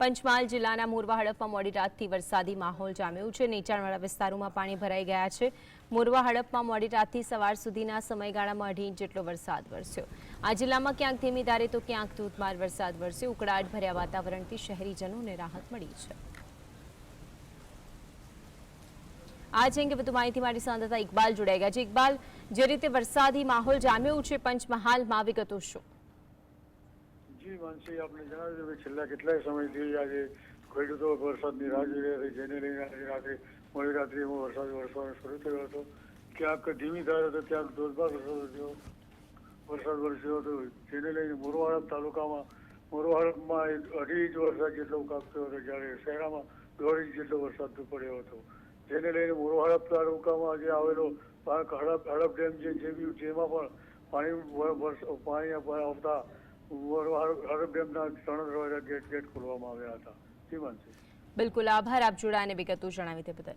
પંચમહાલ જિલ્લાના મોરવા હડફમાં મોડી રાતથી વરસાદી માહોલ જામ્યો છે. નીચાણવાળા વિસ્તારોમાં પાણી ભરાઈ ગયા છે. મોરવા હડફમાં મોડી રાતથી સવાર સુધીના સમયગાળામાં અઢી ઇંચ જેટલો વરસાદ વરસ્યો. આ જિલ્લામાં ક્યાંક ધીમી ધારે તો ક્યાંક ધોધમાર વરસાદ વરસ્યો. ઉકળાટ ભર્યા વાતાવરણથી શહેરીજનોને રાહત મળી છે. આજ અંગે વધુ માહિતી મારી સંવાદદાતા ઇકબાલ જોડાઈ ગયા છે. ઇકબાલ, જે રીતે વરસાદી માહોલ જામ્યો છે પંચમહાલમાં વિગતો શું? જી, માનસી આપણે જણાવ્યું કે છેલ્લા કેટલાય સમયથી આજે ખેડૂતો વરસાદની રાહ જોઈ રહ્યા છે. જેને લઈને આજે રાત્રે મોડી રાત્રિમાં વરસાદ વરસવાનો શરૂ થયો હતો. ક્યાંક ધીમી ધાર હતો, ક્યાંક ધોધમાર વરસાદ થયો વરસાદ વરસ્યો હતો. જેને લઈને મોરવાડા તાલુકામાં મોરવાડપમાં અઢી ઇંચ વરસાદ જેટલો કાપતો હતો, જ્યારે શહેરામાં દોઢ ઇંચ જેટલો વરસાદ પડ્યો હતો. જેને લઈને મોરવાડા તાલુકામાં જે આવેલો હડપ હડપ ડેમ છે, જે જેમાં પણ પાણી પાણી આવતા ખોલવામાં આવ્યા હતા. બિલકુલ આભાર આપ જોડાને વિગતો જણાવી તે બદલ.